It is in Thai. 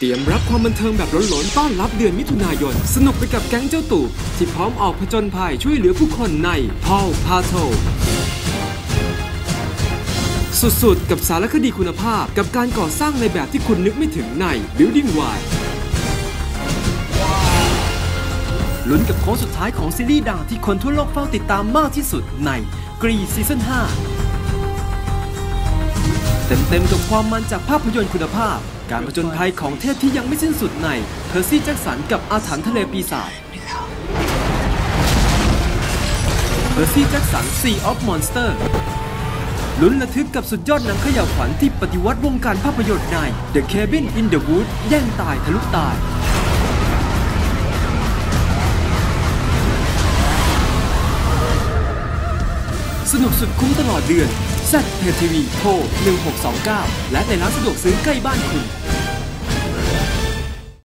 เตรียมรับความบันเทิงแบบล้นๆต้อนรับเดือนมิถุนายน สนุกไปกับแก๊งเจ้าตู่ที่พร้อมออกผจญภัยช่วยเหลือผู้คนในพอลพาโทสุดๆ กับสารคดีคุณภาพกับการก่อสร้างในแบบที่คุณนึกไม่ถึงใน Building Y ลุ้นกับโค้งสุดท้ายของซีรีส์ดังที่คนทั่วโลกเฝ้าติดตามมากที่สุดในกรีซีซั่น5 เต็มๆกับความมันจากภาพยนตร์คุณภาพ การผจญภัยของเทพที่ยังไม่สิ้นสุดในเพอร์ซี่แจ็คสันกับอาถรรพ์ทะเลปีศาจเพอร์ซี่แจ็คสันซีออฟมอนสเตอร์ลุ้นระทึกกับสุดยอดหนังขย่าวขวัญที่ปฏิวัติวงการภาพยนตร์ใน The Cabin in the Woods แย่งตายทะลุตาย สนุกสุดคุ้มตลอดเดือน z เ t v โทร1629 และในร้านสะดวกซื้อใกล้บ้านคุณ